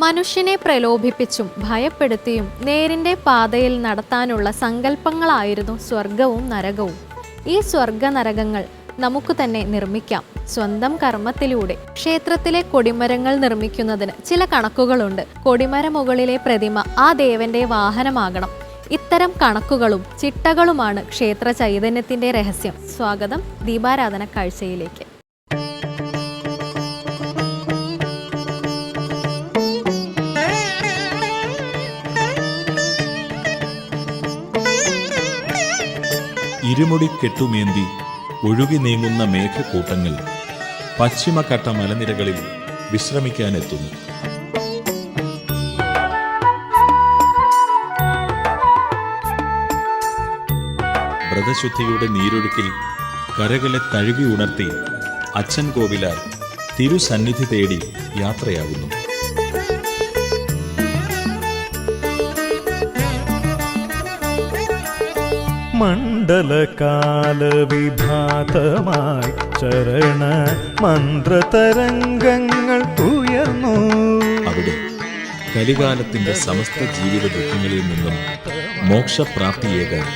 മനുഷ്യനെ പ്രലോഭിപ്പിച്ചും ഭയപ്പെടുത്തിയും നേരിന്റെ പാതയിൽ നടത്താനുള്ള സങ്കല്പങ്ങളായിരുന്നു സ്വർഗവും നരകവും. ഈ സ്വർഗ നരകങ്ങൾ നമുക്ക് തന്നെ നിർമ്മിക്കാം. സ്വന്തം കർമ്മത്തിലൂടെ ക്ഷേത്രത്തിലെ കൊടിമരങ്ങൾ നിർമ്മിക്കുന്നതിന് ചില കണക്കുകളുണ്ട്. കൊടിമര മുകളിലെ പ്രതിമ ആ ദേവന്റെ വാഹനമാകണം. ഇത്തരം കണക്കുകളും ചിട്ടകളുമാണ് ക്ഷേത്ര ചൈതന്യത്തിന്റെ രഹസ്യം. സ്വാഗതം ദീപാരാധന കാഴ്ചയിലേക്ക്. ഇരുമുടി കെട്ടുമേന്തി ഒഴുകി നീങ്ങുന്ന മേഘക്കൂട്ടങ്ങൾ പശ്ചിമഘട്ട മലനിരകളിൽ വിശ്രമിക്കാനെത്തുന്നു. വ്രതശുദ്ധിയുടെ നീരൊഴുക്കിൽ കരകളെ തഴുകി ഉണർത്തി അച്ഛൻ കോവിലാർ തിരുസന്നിധി തേടി യാത്രയാകുന്നു മണ്ഡലകാലവിഭാതമായി ചരണ മന്ത്രതരംഗങ്ങൾ ഉയർന്നു. അവിടെ കലികാലത്തിന്റെ സമസ്ത ജീവിത ദുഃഖങ്ങളിൽ നിന്നും മോക്ഷപ്രാപ്തിയേകാൻ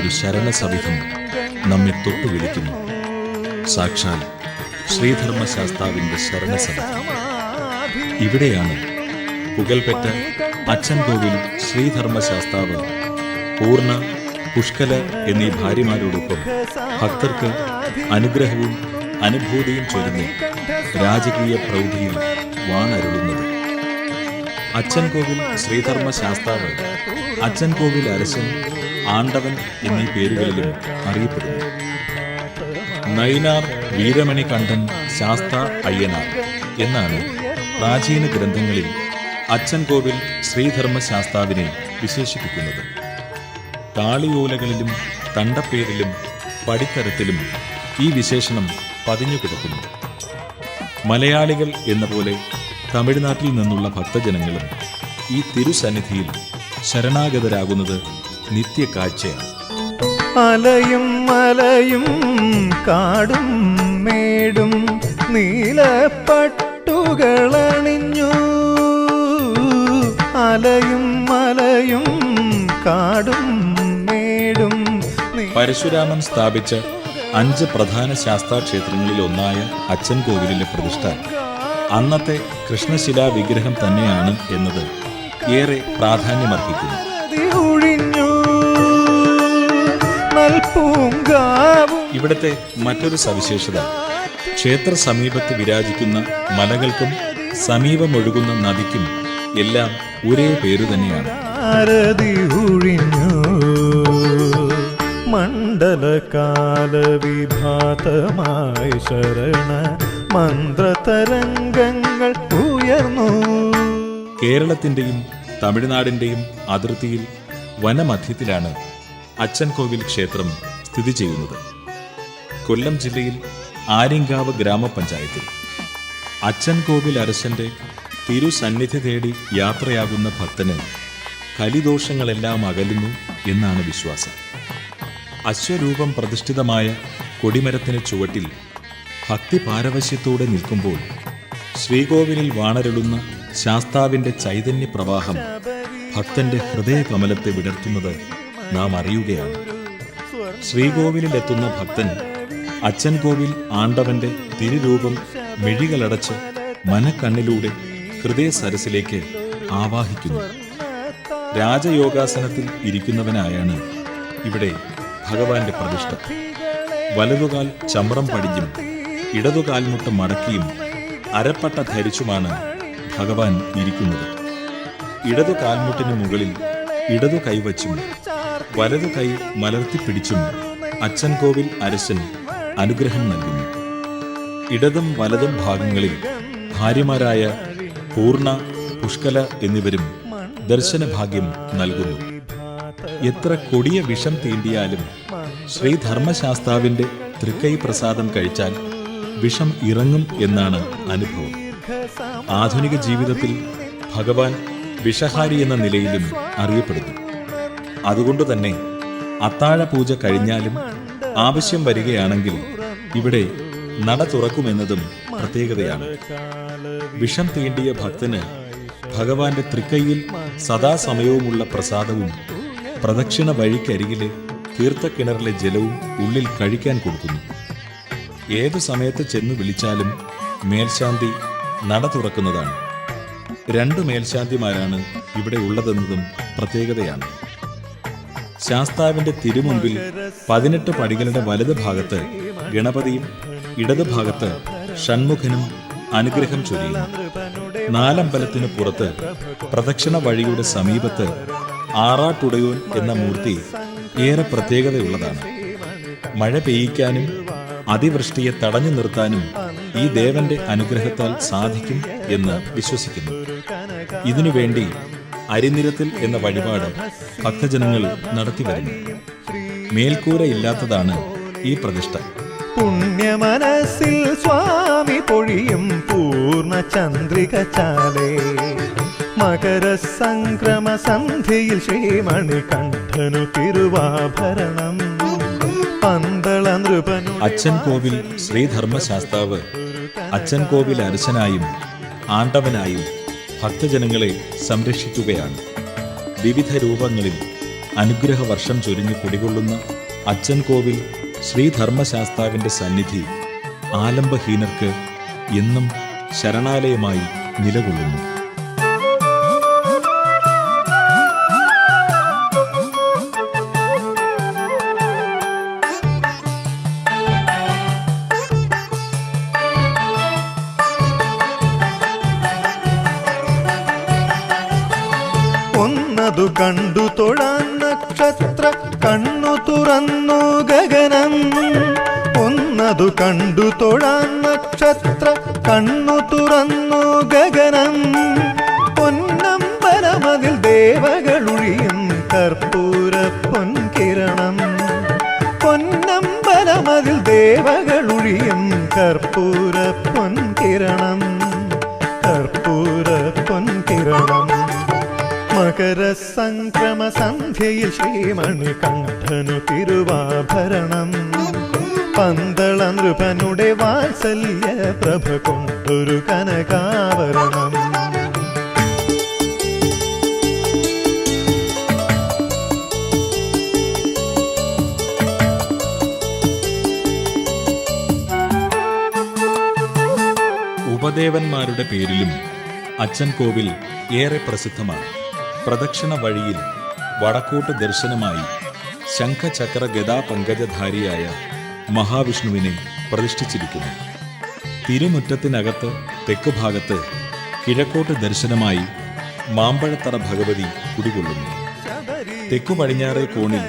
ഒരു ശരണസവിധം നമ്മെ തൊട്ടു വിളിക്കുന്നു. സാക്ഷാൽ ശ്രീധർമ്മശാസ്താവിന്റെ ശരണസവിധം. ഇവിടെയാണ് പുകൽപെറ്റ അച്ഛൻ കോവിൽ ശ്രീധർമ്മശാസ്താവ് പൂർണ പുഷ്കല എന്നീ ഭാര്യമാരോടൊപ്പം ഭക്തർക്ക് അനുഗ്രഹവും അനുഭൂതിയും ചൊരുന്ന് രാജകീയ പ്രൗഢിയിൽ വാണരുളുന്നത്. അച്ഛൻകോവിൽ ശ്രീധർമ്മ ശാസ്താവ് അച്ഛൻ കോവിൽ അരശൻ ആണ്ടവൻ എന്നീ പേരുകളിലും അറിയപ്പെടുന്നു. നൈനാർ വീരമണി കണ്ഠൻ ശാസ്ത അയ്യനാർ എന്നാണ് പ്രാചീന ഗ്രന്ഥങ്ങളിൽ അച്ഛൻകോവിൽ ശ്രീധർമ്മ ശാസ്താവിനെ വിശേഷിപ്പിക്കുന്നത്. താളിയോലകളിലും തണ്ടപ്പേരിലും പടിത്തരത്തിലും ഈ വിശേഷണം പതിഞ്ഞു കിടക്കുന്നു. മലയാളികൾ എന്ന പോലെ തമിഴ്നാട്ടിൽ നിന്നുള്ള ഭക്തജനങ്ങളും ഈ തിരുസന്നിധിയിൽ ശരണാഗതരാകുന്നത് നിത്യകാഴ്ചയാണ്. അലയും മലയും കാടും മേടും നീലപ്പട്ടുകളണിഞ്ഞു. അലയും മലയും കാടും പരശുരാമൻ സ്ഥാപിച്ച അഞ്ച് പ്രധാന ശാസ്താക്ഷേത്രങ്ങളിൽ ഒന്നായ അച്ഛൻ കോവിലിലെ പ്രതിഷ്ഠ. അന്നത്തെ കൃഷ്ണശിലാ വിഗ്രഹം തന്നെയാണ് എന്നത് ഏറെ പ്രാധാന്യമർഹിക്കുന്നു. ഇവിടത്തെ മറ്റൊരു സവിശേഷത ക്ഷേത്ര സമീപത്ത് വിരാജിക്കുന്ന മലകൾക്കും സമീപമൊഴുകുന്ന നദിക്കും എല്ലാം ഒരേ പേരു തന്നെയാണ്. ആരതി ഒഴിഞ്ഞു മണ്ഡലകാലവിഭാതമായി ശരണ മന്ത്രതരംഗങ്ങൾ ഉയർന്നു. കേരളത്തിന്റെയും തമിഴ്നാടിന്റെയും അതിർത്തിയിൽ വനമധ്യത്തിലാണ് അച്ഛൻ കോവിൽ ക്ഷേത്രം സ്ഥിതി ചെയ്യുന്നത്. കൊല്ലം ജില്ലയിൽ ആര്യങ്കാവ് ഗ്രാമപഞ്ചായത്തിൽ. അച്ഛൻ കോവിൽ തിരുസന്നിധി തേടി യാത്രയാകുന്ന ഭക്തന് കലിദോഷങ്ങളെല്ലാം അകലുന്നു എന്നാണ് വിശ്വാസം. അശ്വരൂപം പ്രതിഷ്ഠിതമായ കൊടിമരത്തിന് ചുവട്ടിൽ ഭക്തി പാരവശ്യത്തോടെ നിൽക്കുമ്പോൾ ശ്രീകോവിലിൽ വാണരുളുന്ന ശാസ്താവിന്റെ ചൈതന്യ പ്രവാഹം ഭക്തന്റെ ഹൃദയകമലത്തെ വിടർത്തുന്നത് നാം അറിയുകയാണ്. ശ്രീകോവിലെത്തുന്ന ഭക്തൻ അച്ഛൻ കോവിൽ ആണ്ടവന്റെ തിരുരൂപം മിഴികളടച്ച് മനക്കണ്ണിലൂടെ ഹൃദയ സരസിലേക്ക് ആവാഹിക്കുന്നു. രാജയോഗാസനത്തിൽ ഇരിക്കുന്നവനായാണ് ഇവിടെ ഭഗവാന്റെ പ്രതിഷ്ഠ. വലതുകാൽ ചമ്രം പടിഞ്ഞും ഇടതുകാൽമുട്ട് മടക്കിയും അരപ്പട്ട ധരിച്ചുമാണ് ഭഗവാൻ ഇരിക്കുന്നത്. ഇടതു കാൽമുട്ടിന് മുകളിൽ ഇടതു കൈവച്ചും വലതു കൈ മലർത്തിപ്പിടിച്ചും അച്ഛൻ കോവിൽ അരശൻ അനുഗ്രഹം നൽകുന്നു. ഇടതും വലതും ഭാഗങ്ങളിൽ ഭാര്യമാരായ പൂർണ പുഷ്കല എന്നിവരും ദർശനഭാഗ്യം നൽകുന്നു. എത്ര കൊടിയ വിഷം തീണ്ടിയാലും ശ്രീധർമ്മശാസ്താവിന്റെ തൃക്കൈ പ്രസാദം കഴിച്ചാൽ വിഷം ഇറങ്ങും എന്നാണ് അനുഭവം. ആധുനിക ജീവിതത്തിൽ ഭഗവാൻ വിഷഹാരി എന്ന നിലയിലും അറിയപ്പെടുന്നു. അതുകൊണ്ട് തന്നെ അത്താഴ പൂജ കഴിഞ്ഞാലും ആവശ്യം വരികയാണെങ്കിൽ ഇവിടെ നട തുറക്കുമെന്നതും പ്രത്യേകതയാണ്. വിഷം തീണ്ടിയ ഭക്തന് ഭഗവാന്റെ തൃക്കൈയിൽ സദാസമയവുമുള്ള പ്രസാദവും പ്രദക്ഷിണ വഴിക്കരികിലെ തീർത്ഥക്കിണറിലെ ജലവും ഉള്ളിൽ കഴിക്കാൻ കൊടുക്കുന്നു. ഏതു സമയത്ത് ചെന്ന് വിളിച്ചാലും മേൽശാന്തി നട തുറക്കുന്നതാണ്. രണ്ട് മേൽശാന്തിമാരാണ് ഇവിടെ ഉള്ളതെന്നതും പ്രത്യേകതയാണ്. ശാസ്താവിന്റെ തിരുമുമ്പിൽ പതിനെട്ട് പടികളുടെ വലത് ഭാഗത്ത് ഗണപതിയും ഇടത് ഭാഗത്ത് ഷൺമുഖനും അനുഗ്രഹം ചൊരിയുന്നു. നാലമ്പലത്തിന് പുറത്ത് പ്രദക്ഷിണ വഴിയുടെ സമീപത്ത് ആറാട്ടുടയോൻ എന്ന മൂർത്തി ഏറെ പ്രത്യേകതയുള്ളതാണ്. മഴ പെയ്യിക്കാനും അതിവൃഷ്ടിയെ തടഞ്ഞു നിർത്താനും ഈ ദേവന്റെ അനുഗ്രഹത്താൽ സാധിക്കും എന്ന് വിശ്വസിക്കുന്നു. ഇതിനുവേണ്ടി അരിനിരത്തിൽ എന്ന വഴിപാട് ഭക്തജനങ്ങൾ നടത്തിവരുന്നു മേൽക്കൂരയില്ലാത്തതാണ് ഈ പ്രതിഷ്ഠ. പുണ്യമനസ്സിൽ സ്വാമി പൊഴിയും പൂർണ ചന്ദ്രിക ചാലേ മകര സംക്രമ സന്ധിയിൽ ശ്രീമണി കണ്ഠനു തിരുവാഭരണം. പന്തള നൃപനു അച്ഛൻ കോവിൽ ശ്രീധർമ്മശാസ്താവ്. അച്ഛൻ കോവിൽ അരശനായും ആണ്ടവനായും ഭക്തജനങ്ങളെ സംരക്ഷിക്കുകയാണ്. വിവിധ രൂപങ്ങളിൽ അനുഗ്രഹ വർഷം ചൊരിഞ്ഞു കുടികൊള്ളുന്ന അച്ഛൻ കോവിൽ ശ്രീധർമ്മശാസ്താവിന്റെ സന്നിധി ആലംബഹീനർക്ക് എന്നും ശരണാലയമായി നിലകൊള്ളുന്നു. ഒന്നതു കണ്ടു തൊഴാൻ നക്ഷത്ര കണ്ണു തുറന്നു ഗഗനം. ഒന്നതു കണ്ടു തൊഴാൻ നക്ഷത്ര കണ്ണു തുറന്നു ഗഗനം. പൊന്നമ്പലമതിൽ ദേവകളുഴിയും കർപ്പൂര പൊൻകിരണം. പൊന്നമ്പലമതിൽ ദേവകളുഴിയും കർപ്പൂര പൊൻകിരണം. മകര സംക്രമ സന്ധ്യയിൽ ശ്രീമണി കണ്ഠനു തിരുവാഭരണം. പന്തള നൃപനുടെ വാത്സല്യ പ്രഭ കൊണ്ടൊരു കനകാവരണം. ഉപദേവന്മാരുടെ പേരിലും അച്ഛൻ കോവിൽ ഏറെ പ്രസിദ്ധമാണ്. പ്രദക്ഷിണ വഴിയിൽ വടക്കോട്ട് ദർശനമായി ശംഖചക്ര ഗദാ പങ്കജധാരിയായ മഹാവിഷ്ണുവിനെ പ്രതിഷ്ഠിച്ചിരിക്കുന്നു. തിരുമുറ്റത്തിനകത്ത് തെക്കുഭാഗത്ത് കിഴക്കോട്ട് ദർശനമായി മാമ്പഴത്തറ ഭഗവതി കുടികൊള്ളുന്നു. തെക്കു പടിഞ്ഞാറേ കോണിൽ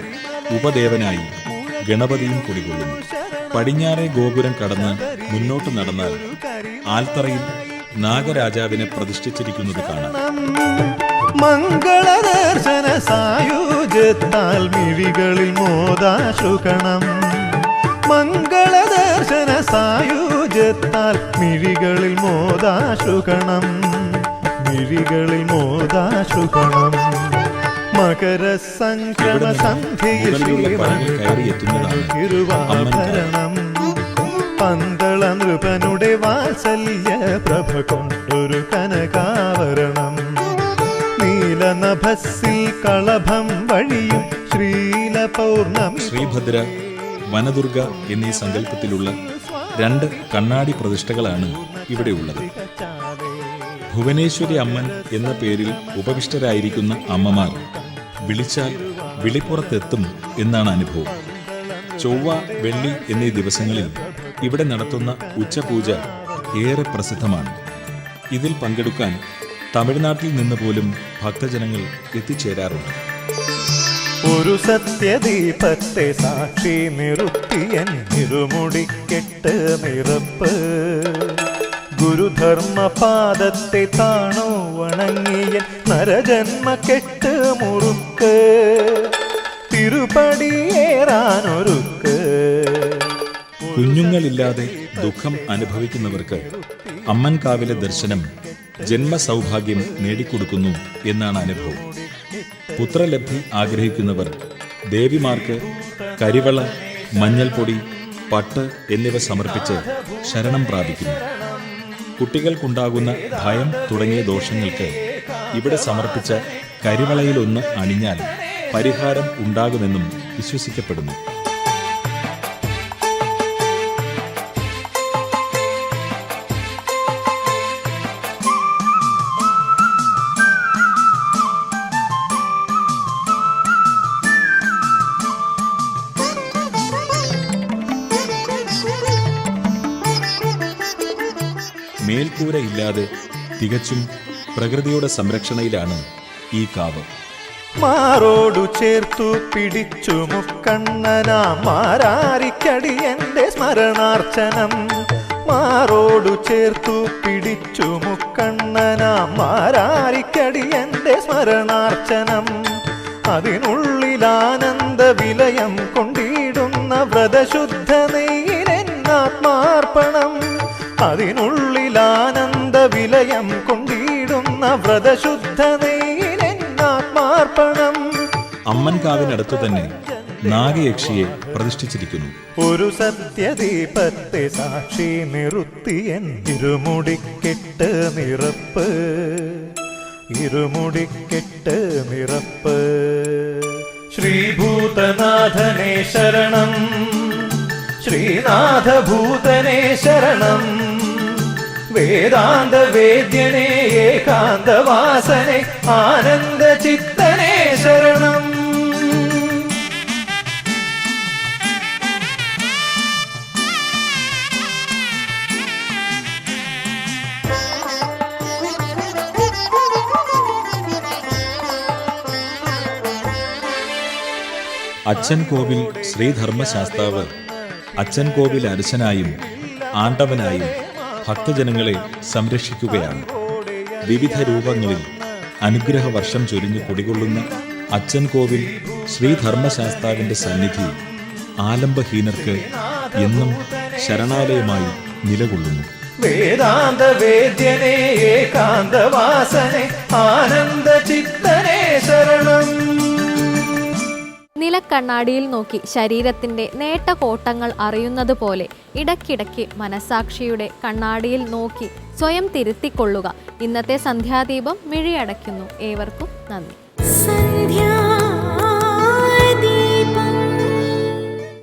ഉപദേവനായി ഗണപതിയും കുടികൊള്ളുന്നു. പടിഞ്ഞാറേ ഗോപുരം കടന്ന് മുന്നോട്ട് നടന്നാൽ ആൽത്തറയിൽ നാഗരാജാവിനെ പ്രതിഷ്ഠിച്ചിരിക്കുന്നത് കാണാം. മംഗളദർശന സായുജത്താൽ മിഴികളിൽ മോദാശുകണം മംഗളദർശന സായുജത്താൽ മിഴികളിൽ മോദാശുകണം മിഴികളിൽ മോദാശുകണം മകര സംക്രമ ഇവിടെ നിന്ന് സന്ധ്യയിൽ തിരുവാഭരണം. പന്തള നൃപനുടെ വാത്സല്യ പ്രഭ കൊണ്ടൊരു കനകാവരണം. നീലനഭസ്സിൽ കളഭം വഴിയും ശ്രീല പൗർണമി ശ്രീഭദ്ര വനദുർഗ എന്നീ സങ്കല്പത്തിലുള്ള രണ്ട് കണ്ണാടി പ്രതിഷ്ഠകളാണ് ഇവിടെയുള്ളത് ഭുവനേശ്വരി അമ്മൻ എന്ന പേരിൽ ഉപവിഷ്ടരായിരിക്കുന്ന അമ്മമാർ വിളിച്ചാൽ വിളിപ്പുറത്തെത്തും എന്നാണ് അനുഭവം. ചൊവ്വ വെള്ളി എന്നീ ദിവസങ്ങളിൽ ഇവിടെ നടത്തുന്ന ഉച്ചപൂജ ഏറെ പ്രസിദ്ധമാണ്. ഇതിൽ പങ്കെടുക്കാൻ തമിഴ്നാട്ടിൽ നിന്ന് പോലും ഭക്തജനങ്ങൾ എത്തിച്ചേരാറുണ്ട്. ഒരു സത്യദീപത്തെ സാക്ഷി നിറുത്തിയൻ ഇരുമുടി കെട്ട് നിറപ്പ്. ഗുരുധർമ്മ പാദത്തെ താണോ വണങ്ങിയൻ നരജന്മ കെട്ട് മുറുക്ക്. തിരുപടിയേറാനൊരുക്ക് കുഞ്ഞുങ്ങളില്ലാതെ ദുഃഖം അനുഭവിക്കുന്നവർക്ക് അമ്മൻകാവിലെ ദർശനം ജന്മസൗഭാഗ്യം നേടിക്കൊടുക്കുന്നു എന്നാണ് അനുഭവം. പുത്രലബ്ധി ആഗ്രഹിക്കുന്നവർ ദേവിമാർക്ക് കരിവള മഞ്ഞൾപ്പൊടി പട്ട് എന്നിവ സമർപ്പിച്ച് ശരണം പ്രാപിക്കുന്നു. കുട്ടികൾക്കുണ്ടാകുന്ന ഭയം തുടങ്ങിയ ദോഷങ്ങൾക്ക് ഇവിടെ സമർപ്പിച്ച കരിവളയിലൊന്ന് അണിഞ്ഞാൽ പരിഹാരം ഉണ്ടാകുമെന്നും വിശ്വസിക്കപ്പെടുന്നു. ഇല്ലാതെ തികച്ചും പ്രകൃതിയുടെ സംരക്ഷണയിലാണ് ഈ കാവ്. മാറോടു ചേർത്തു പിടിച്ചു മുക്കണ്ണനാ മാരാരിക്കടി എന്റെ സ്മരണാർച്ചനം. മാറോടു ചേർത്തു പിടിച്ചു മുക്കണ്ണനാ മാരാരിക്കടി എന്റെ സ്മരണാർച്ചനം. അതിനുള്ളിലാനന്ദ വിലയം കൊണ്ടിടുന്ന വ്രതശുദ്ധ നെയ്യിനെന്നാത്മാർപ്പണം അതിനുള്ളിലാനന്ദ വിലയം കൊണ്ടിടുന്ന വ്രതശുദ്ധ നെയ്യിനെന്നാത്മാർപ്പണം അമ്മൻകാവിനടുത്തു തന്നെ നാഗയക്ഷിയെ പ്രതിഷ്ഠിച്ചിരിക്കുന്നു. ഒരു സത്യദീപത്തെ സാക്ഷി നിറുത്തിയൻ ഇരുമുടിക്കെട്ട് നിറപ്പ്. ഇരുമുടിക്കെട്ട് നിറപ്പ്. ശ്രീഭൂതനാഥനെ ശരണം. ശ്രീനാഥഭൂതനെ ശരണം. വേദാന്ത വേദ്യനെ ഏകാന്തവാസനെ ആനന്ദ ചിത്തനെ ശരണം. അച്ഛൻ കോവിൽ ശ്രീധർമ്മശാസ്താവ് അച്ഛൻ കോവിൽ അരശനായും ആണ്ടവനായും ഭക്തജനങ്ങളെ സംരക്ഷിക്കുകയാണ്. വിവിധ രൂപങ്ങളിൽ അനുഗ്രഹ വർഷം ചൊരിഞ്ഞു കുടികൊള്ളുന്ന അച്ഛൻ കോവിൽ ശ്രീധർമ്മശാസ്താവിന്റെ സന്നിധി ആലംബഹീനർക്ക് എന്നും ശരണാലയമായി നിലകൊള്ളുന്നു. വേദാന്ത വേദ്യനെ ഏകാന്തവാസനെ ആനന്ദ ചിത്തനെ ശരണം നിലക്കണ്ണാടിയിൽ നോക്കി ശരീരത്തിന്റെ നേട്ട കോട്ടങ്ങൾ അറിയുന്നത് പോലെ ഇടയ്ക്കിടയ്ക്ക് മനസാക്ഷിയുടെ കണ്ണാടിയിൽ നോക്കി സ്വയം തിരുത്തിക്കൊള്ളുക. ഇന്നത്തെ സന്ധ്യാദീപം മിഴിയടയ്ക്കുന്നു. ഏവർക്കും നന്ദി.